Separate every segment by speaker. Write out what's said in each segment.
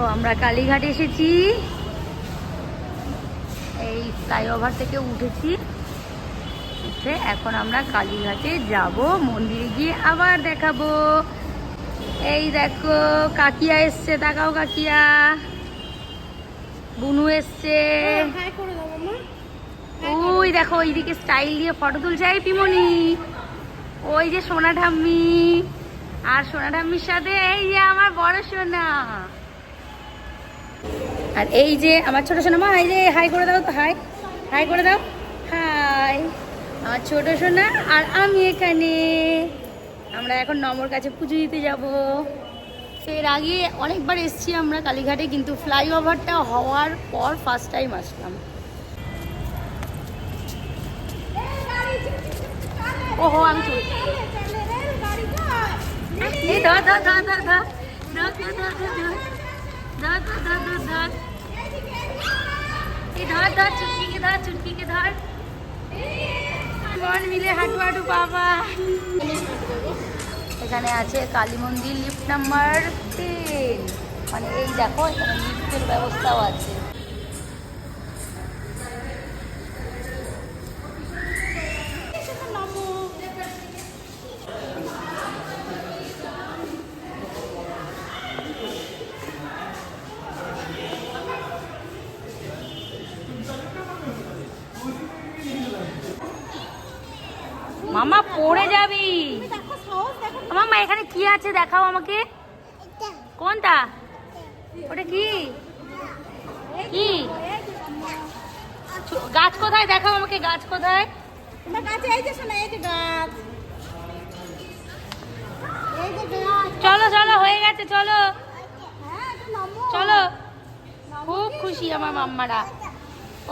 Speaker 1: তো আমরা কালীঘাট এসেছি। এই ফ্লাইওভার থেকে উঠেছি। উঠে এখন আমরা কালীঘাটে যাব মন্দিরে গিয়ে আবার দেখাবো। এই দেখো কাকিয়া এসছে দেখাও কাকিয়া। বুনু এসছে।
Speaker 2: মামা।
Speaker 1: ওই দেখো ওইদিকে স্টাইল দিয়ে ফটো তুলছে। এই পিমনি। ওই যে সোনা ঠাম্মি। আর সোনা ঠাম্মির সাথে এই যে আমার বড় সোনা। আর এই যে আমার ছোট সোনা মা এই যে হাই করে দাও তো হাই হাই করে দাও। হাই আমার ছোট সোনা আর আমি এখানে। আমরা এখন নমর কাছে পুজো দিতে যাব। এর আগে অনেকবার এসেছি আমরা কালীঘাটে কিন্তু ফ্লাইওভারটা হওয়ার পর ফার্স্ট টাইম আসলাম। ওহো আমি চলছি এই ধর ধর ধর ধর। ধর ধর ধর ধর। धर धर धर धर धर। इधर धर चुटकी के धर, चुटकी के धर। मन मिले हाटू এখানে আছে কালী মন্দির, লিফট নাম্বার তিন। মানে এই দেখো, এখানে লিফটের ব্যবস্থাও আছে। মামা পড়ে যাবি। মামা এখানে কি আছে দেখাও আমাকে। কোনটা? ওটা কি? কি? গাছ কোথায়? দেখাও আমাকে গাছ কোথায়। চলো চলো হয়ে গেছে চলো।
Speaker 2: হ্যাঁ
Speaker 1: চলো। খুব খুশি আমার মাম্মারা।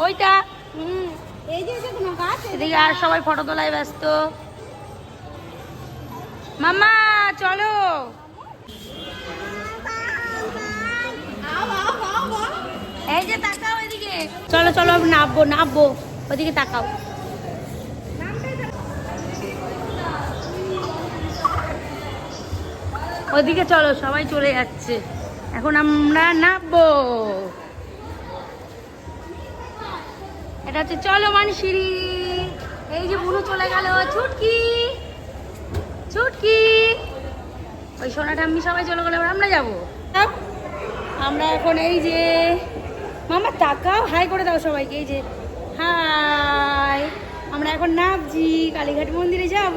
Speaker 1: ওইটা
Speaker 2: হুম।
Speaker 1: এদিকে আর সবাই ফটো তোলায় ব্যস্ত। মাম্মা চলো। এই যে তাকাও এদিকে। চলো চলো আমি নামবো নামবো। ওদিকে তাকাও। ওদিকে চলো সবাই চলে যাচ্ছে। এখন আমরা নামবো। এটা হচ্ছে চলো মানসিরি এই যে বুনু চলে গেল ছুটকি। ছুটকি। ওই সোনা ঠাম্মি সবাই চলে গেলে আমরা যাব। আমরা এখন এই যে মামা তাকাও হাই করে দাও সবাইকে এই যে হাই। আমরা এখন নামছি কালীঘাট মন্দিরে যাব।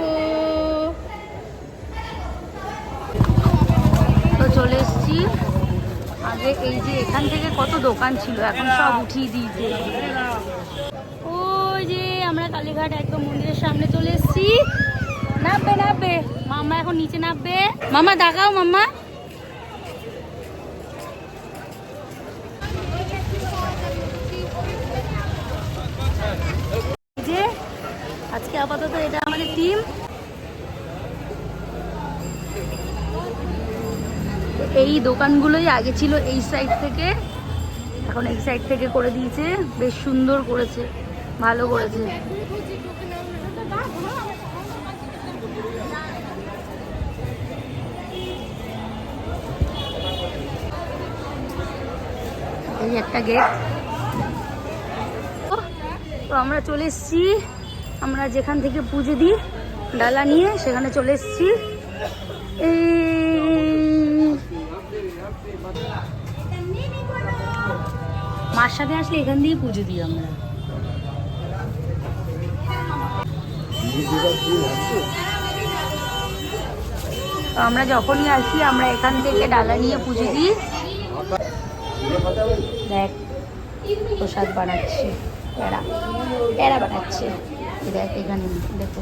Speaker 1: তো চলে এসছি। আগে এই যে এখান থেকে কত দোকান ছিল, এখন সব উঠিয়ে দিয়েছে। ওই যে আমরা কালীঘাট একদম মন্দিরের সামনে চলে এসছি। নামবে নামবে। মামা এখন নিচে নামবে। মামা দেখাও মাম্মা এই যে আজকে আপাতত এটা আমাদের টিম এই দোকানগুলোই আগে ছিল এই সাইড থেকে। এখন এই সাইড থেকে করে দিয়েছে। বেশ সুন্দর করেছে, ভালো করেছে। এই একটা গেট তো আমরা চলে এসছি। আমরা যেখান থেকে পুজো দিই, ডালা নিয়ে সেখানে চলে এসেছি। এই মার সাথে আসলে এখান দিয়ে পুজো দিই আমরা। আমরা যখনই আসি, আমরা এখান থেকে ডালা নিয়ে পুজো দিই। দেখ, প্রসাদ বানাচ্ছে প্যারা প্যারা বানাচ্ছে। দেখ, এখানে, দেখো।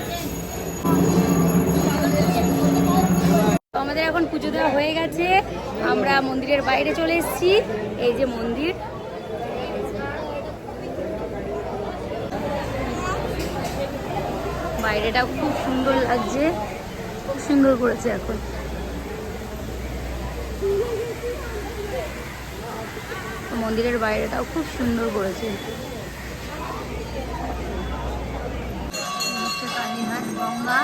Speaker 1: আমাদের এখন পুজো দেওয়া হয়ে গেছে। আমরা মন্দিরের বাইরে চলে এসেছি। এই যে মন্দির। বাইরেটা খুব সুন্দর লাগছে। খুব সুন্দর করেছে এখন। মন্দিরের বাইরেটাও খুব সুন্দর করেছে। গঙ্গা।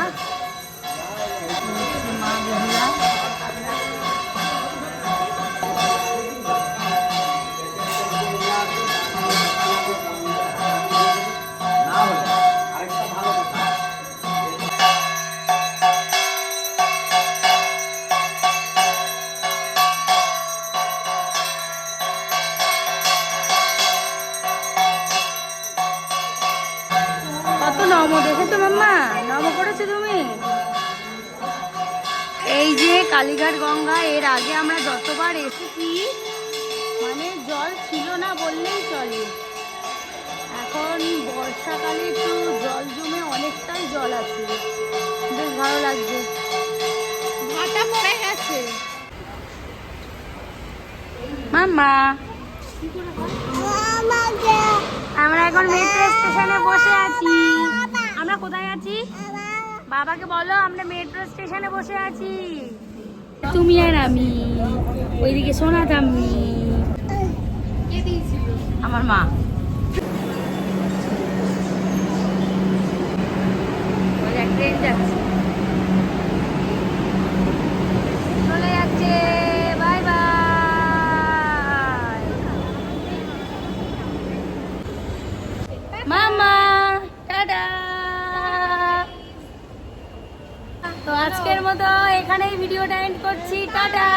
Speaker 1: কালীঘাট গঙ্গা, এর আগে আমরা যতবার এসেছি মানে জল ছিল না বললেই চলে। এখন বর্ষাকালে একটু জল জমে অনেকটাই জল আছে। বেশ ভালো লাগছে।
Speaker 2: ভাটা পড়ে গেছে।
Speaker 1: মাম্মা। আমরা এখন মেট্রো স্টেশনে বসে আছি। আমরা কোথায় আছি? বাবাকে বলো, আমরা মেট্রো স্টেশনে বসে আছি। তুমি আর আমি। ওইদিকে সোনা দামি আমার মা ওই দেখ, ট্রেন যাচ্ছে চলে যাচ্ছে বাই বাই মামা টাটা তো আজকের মতো এখানেই ভিডিওটা এন্ড করছি। টাটা!